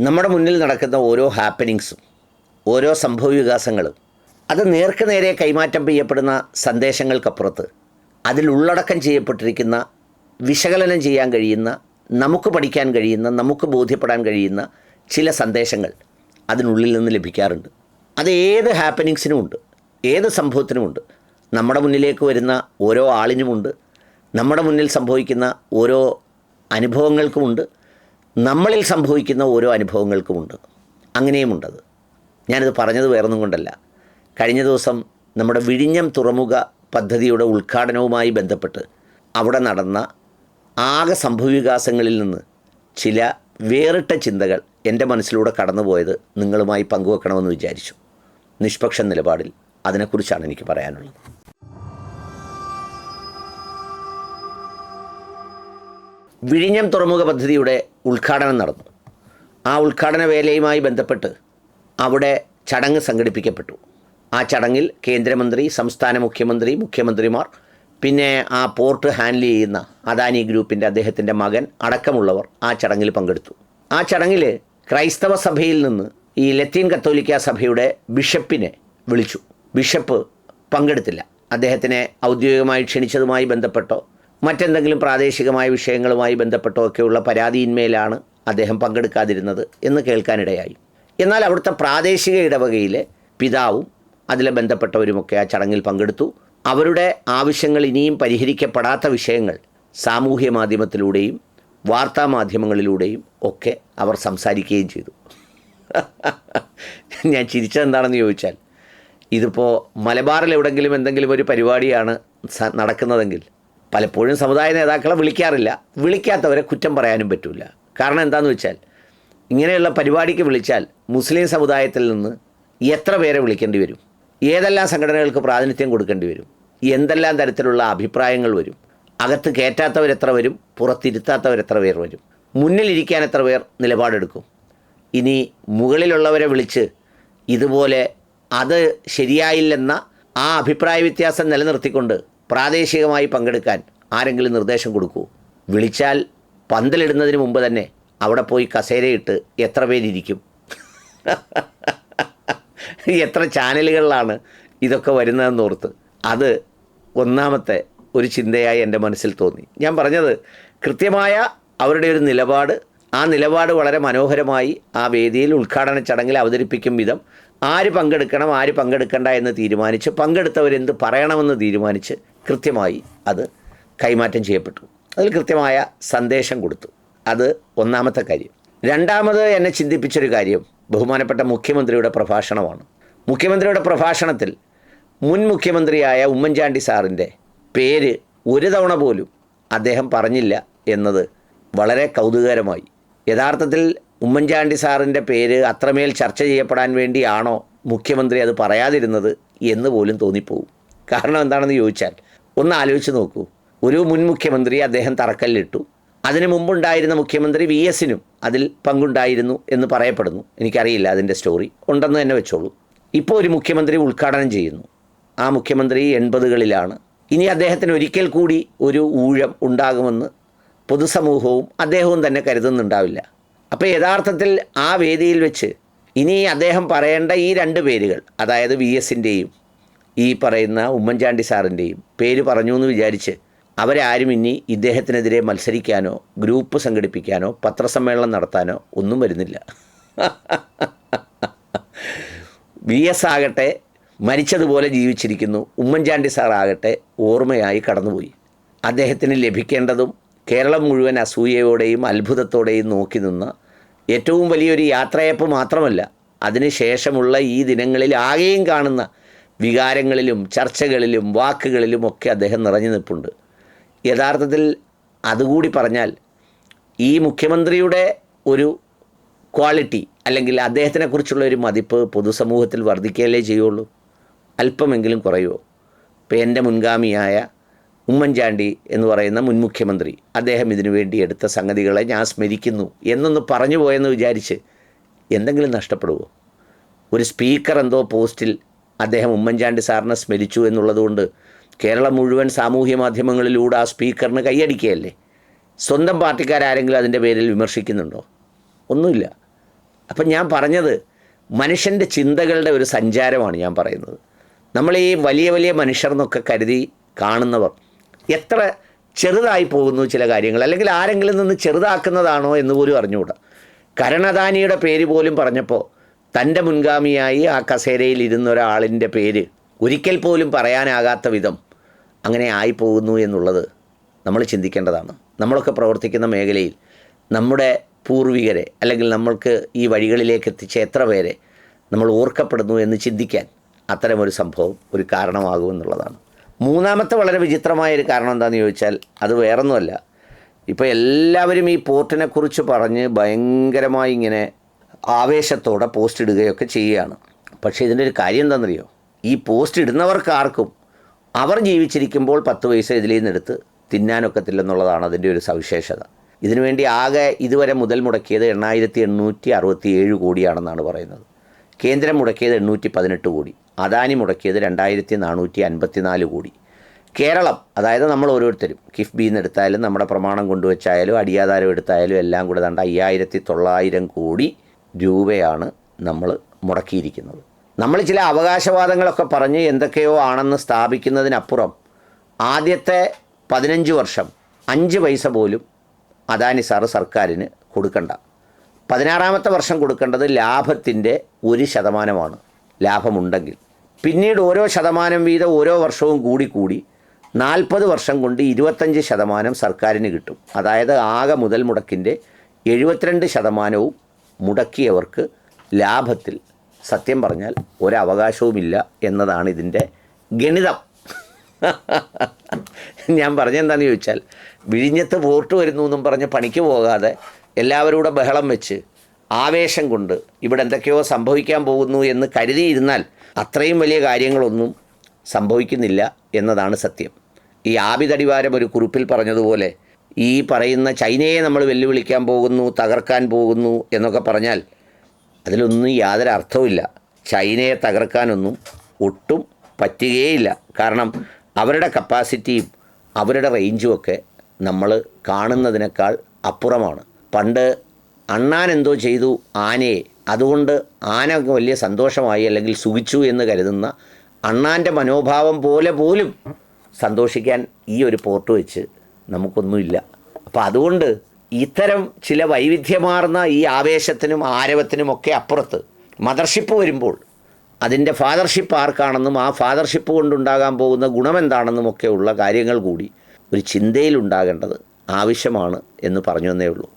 നമ്മുടെ മുന്നിൽ നടക്കുന്ന ഓരോ ഹാപ്പനിങ്സും ഓരോ സംഭവ വികാസങ്ങളും അത് നേർക്ക് നേരെ കൈമാറ്റം ചെയ്യപ്പെടുന്ന സന്ദേശങ്ങൾക്കപ്പുറത്ത് അതിൽ ഉള്ളടക്കം ചെയ്യപ്പെട്ടിരിക്കുന്ന വിശകലനം ചെയ്യാൻ കഴിയുന്ന നമുക്ക് പഠിക്കാൻ കഴിയുന്ന നമുക്ക് ബോധ്യപ്പെടാൻ കഴിയുന്ന ചില സന്ദേശങ്ങൾ അതിനുള്ളിൽ നിന്ന് ലഭിക്കാറുണ്ട്. അത് ഏത് ഹാപ്പനിങ്സിനും ഉണ്ട് ഏത് സംഭവത്തിനുമുണ്ട് നമ്മുടെ മുന്നിലേക്ക് വരുന്ന ഓരോ ആളിനുമുണ്ട് നമ്മുടെ മുന്നിൽ സംഭവിക്കുന്ന ഓരോ അനുഭവങ്ങൾക്കുമുണ്ട് നമ്മളിൽ സംഭവിക്കുന്ന ഓരോ അനുഭവങ്ങൾക്കുമുണ്ട്. അങ്ങനെയുമുണ്ടത്. ഞാനിത് പറഞ്ഞത് വേറൊന്നും കൊണ്ടല്ല. കഴിഞ്ഞ ദിവസം നമ്മുടെ വിഴിഞ്ഞം തുറമുഖ പദ്ധതിയുടെ ഉദ്ഘാടനവുമായി ബന്ധപ്പെട്ട് അവിടെ നടന്ന ആകെ സംഭവവികാസങ്ങളിൽ നിന്ന് ചില വേറിട്ട ചിന്തകൾ എന്റെ മനസ്സിലൂടെ കടന്നുപോയത് നിങ്ങളുമായി പങ്കുവെക്കണമെന്ന് വിചാരിച്ചു. നിഷ്പക്ഷ നിലപാടിൽ അതിനെക്കുറിച്ചാണ് എനിക്ക് പറയാനുള്ളത്. വിഴിഞ്ഞം തുറമുഖ പദ്ധതിയുടെ ഉദ്ഘാടനം നടന്നു. ആ ഉദ്ഘാടന വേലയുമായി ബന്ധപ്പെട്ട് അവിടെ ചടങ്ങ് സംഘടിപ്പിക്കപ്പെട്ടു. ആ ചടങ്ങിൽ കേന്ദ്രമന്ത്രി സംസ്ഥാന മുഖ്യമന്ത്രി മുഖ്യമന്ത്രിമാർ പിന്നെ ആ പോർട്ട് ഹാൻഡിൽ ചെയ്യുന്ന അദാനി ഗ്രൂപ്പിന്റെ അദ്ദേഹത്തിന്റെ മകൻ അടക്കമുള്ളവർ ആ ചടങ്ങിൽ പങ്കെടുത്തു. ആ ചടങ്ങിൽ ക്രൈസ്തവ സഭയിൽ നിന്ന് ഈ ലത്തീൻ കത്തോലിക്ക സഭയുടെ ബിഷപ്പിനെ വിളിച്ചു. ബിഷപ്പ് പങ്കെടുത്തില്ല. അദ്ദേഹത്തിനെ ഔദ്യോഗികമായി ക്ഷണിച്ചതുമായി ബന്ധപ്പെട്ടോ മറ്റെന്തെങ്കിലും പ്രാദേശികമായ വിഷയങ്ങളുമായി ബന്ധപ്പെട്ടോ ഒക്കെയുള്ള പരാതിയിന്മേലാണ് അദ്ദേഹം പങ്കെടുക്കാതിരുന്നത് എന്ന് കേൾക്കാനിടയായി. എന്നാൽ അവിടുത്തെ പ്രാദേശിക ഇടവകയിലെ പിതാവും അതിലെ ബന്ധപ്പെട്ടവരുമൊക്കെ ആ ചടങ്ങിൽ പങ്കെടുത്തു. അവരുടെ ആവശ്യങ്ങൾ ഇനിയും പരിഹരിക്കപ്പെടാത്ത വിഷയങ്ങൾ സാമൂഹ്യ മാധ്യമത്തിലൂടെയും വാർത്താ മാധ്യമങ്ങളിലൂടെയും ഒക്കെ അവർ സംസാരിക്കുകയും ചെയ്തു. ഞാൻ ചിരിച്ചതെന്താണെന്ന് ചോദിച്ചാൽ ഇതിപ്പോൾ മലബാറിൽ എവിടെങ്കിലും എന്തെങ്കിലും ഒരു പരിപാടിയാണ് നടക്കുന്നതെങ്കിൽ പലപ്പോഴും സമുദായ നേതാക്കളെ വിളിക്കാറില്ല. വിളിക്കാത്തവരെ കുറ്റം പറയാനും പറ്റില്ല കാരണം എന്താണെന്ന് വെച്ചാൽ ഇങ്ങനെയുള്ള പരിപാടിക്ക് വിളിച്ചാൽ മുസ്ലിം സമുദായത്തിൽ നിന്ന് എത്ര പേരെ വിളിക്കേണ്ടി വരും? ഏതെല്ലാം സംഘടനകൾക്ക് പ്രാതിനിധ്യം കൊടുക്കേണ്ടി വരും? എന്തെല്ലാം തരത്തിലുള്ള അഭിപ്രായങ്ങൾ വരും? അകത്ത് കയറ്റാത്തവരെത്ര വരും? പുറത്തിരുത്താത്തവരെത്ര പേർ വരും? മുന്നിലിരിക്കാൻ എത്ര പേർ നിലപാടെടുക്കും? ഇനി മുകളിലുള്ളവരെ വിളിച്ച് ഇതുപോലെ അത് ശരിയായില്ലെന്ന ആ അഭിപ്രായ വ്യത്യാസം നിലനിർത്തിക്കൊണ്ട് പ്രാദേശികമായി പങ്കെടുക്കാൻ ആരെങ്കിലും നിർദ്ദേശം കൊടുക്കൂ. വിളിച്ചാൽ പന്തലിടുന്നതിന് മുമ്പ് തന്നെ അവിടെ പോയി കസേരയിട്ട് എത്ര പേരിരിക്കും. എത്ര ചാനലുകളിലാണ് ഇതൊക്കെ വരുന്നതെന്ന് ഓർത്ത്. അത് ഒന്നാമത്തെ ഒരു ചിന്തയായി എന്റെ മനസ്സിൽ തോന്നി. ഞാൻ പറഞ്ഞത് കൃത്യമായ അവരുടെ ഒരു നിലപാട് ആ നിലപാട് വളരെ മനോഹരമായി ആ വേദിയിൽ ഉദ്ഘാടന ചടങ്ങിൽ അവതരിപ്പിക്കും വിധം ആര് പങ്കെടുക്കണം ആര് പങ്കെടുക്കണ്ട എന്ന് തീരുമാനിച്ച് പങ്കെടുത്തവരെന്ത് പറയണമെന്ന് തീരുമാനിച്ച് കൃത്യമായി അത് കൈമാറ്റം ചെയ്യപ്പെട്ടു. അതിൽ കൃത്യമായ സന്ദേശം കൊടുത്തു. അത് ഒന്നാമത്തെ കാര്യം. രണ്ടാമത് എന്നെ ചിന്തിപ്പിച്ചൊരു കാര്യം ബഹുമാനപ്പെട്ട മുഖ്യമന്ത്രിയുടെ പ്രഭാഷണമാണ്. മുഖ്യമന്ത്രിയുടെ പ്രഭാഷണത്തിൽ മുൻ മുഖ്യമന്ത്രിയായ ഉമ്മൻചാണ്ടി സാറിന്റെ പേര് ഒരു തവണ പോലും അദ്ദേഹം പറഞ്ഞില്ല എന്നത് വളരെ കൗതുകകരമായി. യഥാർത്ഥത്തിൽ ഉമ്മൻചാണ്ടി സാറിന്റെ പേര് അത്രമേൽ ചർച്ച ചെയ്യപ്പെടാൻ വേണ്ടിയാണോ മുഖ്യമന്ത്രി അത് പറയാതിരുന്നത് എന്ന് പോലും തോന്നിപ്പോവും. കാരണം എന്താണെന്ന് ചോദിച്ചാൽ ഒന്ന് ആലോചിച്ച് നോക്കൂ. ഒരു മുൻ മുഖ്യമന്ത്രി അദ്ദേഹം തറക്കല്ലിട്ടു. അതിനു മുമ്പുണ്ടായിരുന്ന മുഖ്യമന്ത്രി വി എസിനും അതിൽ പങ്കുണ്ടായിരുന്നു എന്ന് പറയപ്പെടുന്നു. എനിക്കറിയില്ല അതിന്റെ സ്റ്റോറി. ഉണ്ടെന്ന് തന്നെ വെച്ചോളൂ. ഇപ്പോൾ ഒരു മുഖ്യമന്ത്രി ഉദ്ഘാടനം ചെയ്യുന്നു. ആ മുഖ്യമന്ത്രി എൺപതുകളിലാണ്. ഇനി അദ്ദേഹത്തിന് ഒരിക്കൽ കൂടി ഒരു ഊഴം ഉണ്ടാകുമെന്ന് പൊതുസമൂഹവും അദ്ദേഹവും തന്നെ കരുതുന്നുണ്ടാവില്ല. അപ്പോൾ യഥാർത്ഥത്തിൽ ആ വേദിയിൽ വെച്ച് ഇനി അദ്ദേഹം പറയേണ്ട ഈ രണ്ട് പേരുകൾ അതായത് വി എസിന്റെയും ഈ പറയുന്ന ഉമ്മൻചാണ്ടി സാറിന്റെയും പേര് പറഞ്ഞു എന്ന് വിചാരിച്ച് അവരാരും ഇനി ഇദ്ദേഹത്തിനെതിരെ മത്സരിക്കാനോ ഗ്രൂപ്പ് സംഘടിപ്പിക്കാനോ പത്രസമ്മേളനം നടത്താനോ ഒന്നും വരുന്നില്ല. വി എസ് ആകട്ടെ മരിച്ചതുപോലെ ജീവിച്ചിരിക്കുന്നു ഉമ്മൻചാണ്ടി സാർ ഓർമ്മയായി കടന്നുപോയി. അദ്ദേഹത്തിന് ലഭിക്കേണ്ടതും കേരളം മുഴുവൻ അസൂയയോടെയും അത്ഭുതത്തോടെയും നോക്കി നിന്ന ഏറ്റവും വലിയൊരു യാത്രയപ്പ് മാത്രമല്ല അതിനുശേഷമുള്ള ഈ ദിനങ്ങളിൽ ആകെയും കാണുന്ന വികാരങ്ങളിലും ചർച്ചകളിലും വാക്കുകളിലും ഒക്കെ അദ്ദേഹം നിറഞ്ഞു നിൽപ്പുണ്ട്. യഥാർത്ഥത്തിൽ അതുകൂടി പറഞ്ഞാൽ ഈ മുഖ്യമന്ത്രിയുടെ ഒരു ക്വാളിറ്റി അല്ലെങ്കിൽ അദ്ദേഹത്തിനെക്കുറിച്ചുള്ള ഒരു മതിപ്പ് പൊതുസമൂഹത്തിൽ വർദ്ധിക്കുകയല്ലേ ചെയ്യുള്ളൂ? അല്പമെങ്കിലും കുറയുമോ? ഇപ്പം എന്റെ മുൻഗാമിയായ ഉമ്മൻചാണ്ടി എന്ന് പറയുന്ന മുൻ മുഖ്യമന്ത്രി അദ്ദേഹം ഇതിനു വേണ്ടി എടുത്ത സംഗതികളെ ഞാൻ സ്മരിക്കുന്നു എന്നൊന്ന് പറഞ്ഞു പോയെന്ന് വിചാരിച്ച് എന്തെങ്കിലും നഷ്ടപ്പെടുമോ ഒരു സ്പീക്കർ എന്തോ പോസ്റ്റിൽ അദ്ദേഹം ഉമ്മൻചാണ്ടി സാറിനെ സ്മരിച്ചു എന്നുള്ളതുകൊണ്ട് കേരളം മുഴുവൻ സാമൂഹ്യ മാധ്യമങ്ങളിലൂടെ ആ സ്പീക്കറിന് കൈയടിക്കുകയല്ലേ? സ്വന്തം പാർട്ടിക്കാരാരെങ്കിലും അതിന്റെ പേരിൽ വിമർശിക്കുന്നുണ്ടോ? ഒന്നുമില്ല. അപ്പം ഞാൻ പറഞ്ഞത് മനുഷ്യന്റെ ചിന്തകളുടെ ഒരു സഞ്ചാരമാണ് ഞാൻ പറയുന്നത്. നമ്മൾ ഈ വലിയ വലിയ മനുഷ്യർ എന്നൊക്കെ കരുതി കാണുന്നവർ എത്ര ചെറുതായി പോകുന്നു ചില കാര്യങ്ങൾ. അല്ലെങ്കിൽ ആരെങ്കിലും നിന്ന് ചെറുതാക്കുന്നതാണോ എന്ന് പോലും അറിഞ്ഞുകൂടാ. കരണദാനിയുടെ പേര് പോലും പറഞ്ഞപ്പോൾ തന്റെ മുൻഗാമിയായി ആ കസേരയിൽ ഇരുന്ന ഒരാളിന്റെ പേര് ഒരിക്കൽ പോലും പറയാനാകാത്ത വിധം അങ്ങനെ ആയിപ്പോകുന്നു എന്നുള്ളത് നമ്മൾ ചിന്തിക്കേണ്ടതാണ്. നമ്മളൊക്കെ പ്രവർത്തിക്കുന്ന മേഖലയിൽ നമ്മുടെ പൂർവികരെ അല്ലെങ്കിൽ നമ്മൾക്ക് ഈ വഴികളിലേക്ക് എത്തിച്ച എത്ര പേരെ നമ്മൾ ഓർക്കപ്പെടുന്നു എന്ന് ചിന്തിക്കാൻ അത്തരമൊരു സംഭവം ഒരു കാരണമാകുമെന്നുള്ളതാണ് മൂന്നാമത്തെ വളരെ വിചിത്രമായ ഒരു കാരണം എന്താണെന്ന് ചോദിച്ചാൽ അത് വേറൊന്നുമല്ല. ഇപ്പോൾ എല്ലാവരും ഈ പോർട്ടിനെ കുറിച്ച് പറഞ്ഞ് ഭയങ്കരമായി ഇങ്ങനെ ആവേശത്തോടെ പോസ്റ്റ് ഇടുകയൊക്കെ ചെയ്യുകയാണ്. പക്ഷേ ഇതിന്റെ ഒരു കാര്യം എന്താണെന്നറിയോ? ഈ പോസ്റ്റ് ഇടുന്നവർക്ക് ആർക്കും അവർ ജീവിച്ചിരിക്കുമ്പോൾ പത്ത് പൈസ ഇതിൽ നിന്നെടുത്ത് തിന്നാനൊക്കത്തില്ലെന്നുള്ളതാണ് അതിന്റെ ഒരു സവിശേഷത. ഇതിനുവേണ്ടി ആകെ ഇതുവരെ മുതൽ മുടക്കിയത് എണ്ണായിരത്തി എണ്ണൂറ്റി അറുപത്തി ഏഴ് കോടിയാണെന്നാണ് പറയുന്നത്. കേന്ദ്രം മുടക്കിയത് എണ്ണൂറ്റി പതിനെട്ട് കോടി. അദാനി മുടക്കിയത് രണ്ടായിരത്തി നാനൂറ്റി അൻപത്തിനാല് കോടി. കേരളം അതായത് നമ്മൾ ഓരോരുത്തരും കിഫ്ബിയിൽ നിന്ന് എടുത്തായാലും നമ്മുടെ പ്രമാണം കൊണ്ടുവച്ചായാലും അടിയാധാരം എടുത്തായാലും എല്ലാം കൂടെ ദണ്ട അയ്യായിരത്തി തൊള്ളായിരം കോടി രൂപയാണ് നമ്മൾ മുടക്കിയിരിക്കുന്നത്. നമ്മൾ ചില അവകാശവാദങ്ങളൊക്കെ പറഞ്ഞ് എന്തൊക്കെയോ ആണെന്ന് സ്ഥാപിക്കുന്നതിനപ്പുറം ആദ്യത്തെ പതിനഞ്ച് വർഷം അഞ്ച് പൈസ പോലും അദാനി സാറ് സർക്കാരിന് കൊടുക്കണ്ട. പതിനാറാമത്തെ വർഷം കൊടുക്കേണ്ടത് ലാഭത്തിന്റെ ഒരു ശതമാനമാണ്. ലാഭമുണ്ടെങ്കിൽ. പിന്നീട് ഓരോ ശതമാനം വീതം ഓരോ വർഷവും കൂടി കൂടി നാൽപ്പത് വർഷം കൊണ്ട് ഇരുപത്തഞ്ച് ശതമാനം സർക്കാരിന് കിട്ടും. അതായത് ആകെ മുതൽ മുടക്കിന്റെ എഴുപത്തിരണ്ട് ശതമാനവും മുടക്കിയവർക്ക് ലാഭത്തിൽ സത്യം പറഞ്ഞാൽ ഒരവകാശവുമില്ല എന്നതാണ് ഇതിന്റെ ഗണിതം. ഞാൻ പറഞ്ഞെന്താണെന്ന് ചോദിച്ചാൽ വിഴിഞ്ഞത്ത് പോർട്ട് വരുന്നു എന്നും പറഞ്ഞ് പണിക്ക് പോകാതെ എല്ലാവരും കൂടെ ബഹളം വെച്ച് ആവേശം കൊണ്ട് ഇവിടെ എന്തൊക്കെയോ സംഭവിക്കാൻ പോകുന്നു എന്ന് കരുതിയിരുന്നാൽ അത്രയും വലിയ കാര്യങ്ങളൊന്നും സംഭവിക്കുന്നില്ല എന്നതാണ് സത്യം. ഈ ആബിതടിവാരം ഒരു കുറിപ്പിൽ പറഞ്ഞതുപോലെ ഈ പറയുന്ന ചൈനയെ നമ്മൾ വെല്ലുവിളിക്കാൻ പോകുന്നു തകർക്കാൻ പോകുന്നു എന്നൊക്കെ പറഞ്ഞാൽ അതിലൊന്നും യാതൊരു അർത്ഥവുമില്ല ചൈനയെ തകർക്കാനൊന്നും ഒട്ടും പറ്റുകയില്ല. കാരണം അവരുടെ കപ്പാസിറ്റിയും അവരുടെ റേഞ്ചും ഒക്കെ നമ്മൾ കാണുന്നതിനേക്കാൾ അപ്പുറമാണ്. പണ്ട് അണ്ണാൻ എന്തോ ചെയ്തു ആനയെ. അതുകൊണ്ട് ആന വലിയ സന്തോഷമായി അല്ലെങ്കിൽ സുഖിച്ചു എന്ന് കരുതുന്ന അണ്ണാന്റെ മനോഭാവം പോലെ പോലും സന്തോഷിക്കാൻ ഈ ഒരു പോർട്ട് വെച്ച് നമുക്കൊന്നുമില്ല. അപ്പം അതുകൊണ്ട് ഇത്തരം ചില വൈവിധ്യമാർന്ന ഈ ആവേശത്തിനും ആരവത്തിനും ഒക്കെ അപ്പുറത്ത് മദർഷിപ്പ് വരുമ്പോൾ അതിന്റെ ഫാദർഷിപ്പ് ആർക്കാണെന്നും ആ ഫാദർഷിപ്പ് കൊണ്ടുണ്ടാകാൻ പോകുന്ന ഗുണമെന്താണെന്നും ഒക്കെയുള്ള കാര്യങ്ങൾ കൂടി ഒരു ചിന്തയിലുണ്ടാകേണ്ടത് ആവശ്യമാണ് എന്ന് പറഞ്ഞു തന്നേ ഉള്ളൂ.